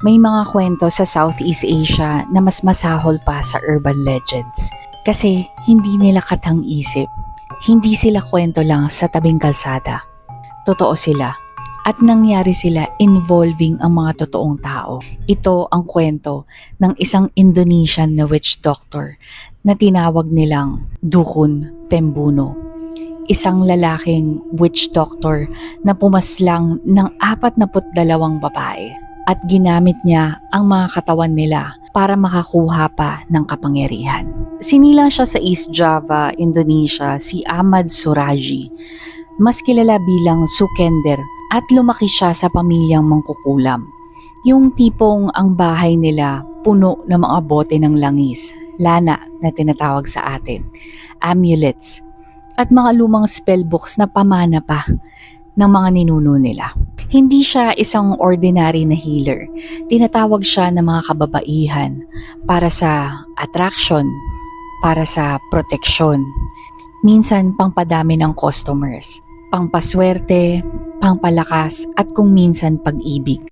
May mga kwento sa Southeast Asia na mas masahol pa sa urban legends. Kasi hindi nila katang isip. Hindi sila kwento lang sa tabing kalsada. Totoo sila. At nangyari sila involving ang mga totoong tao. Ito ang kwento ng isang Indonesian na witch doctor na tinawag nilang Dukun Pembuno. Isang lalaking witch doctor na pumaslang ng 42 babae at ginamit niya ang mga katawan nila para makakuha pa ng kapangyarihan. Sinilang siya sa East Java, Indonesia, si Ahmad Suraji. Mas kilala bilang Sukender at lumaki siya sa pamilyang mangkukulam. Yung tipong ang bahay nila puno ng mga bote ng langis, lana na tinatawag sa atin, amulets, at mga lumang spellbooks na pamana pa ng mga ninuno nila. Hindi siya isang ordinary na healer. Tinatawag siya ng mga kababaihan para sa attraction, para sa proteksyon. Minsan pangpadami ng customers, pangpaswerte, pangpalakas at kung minsan pag-ibig.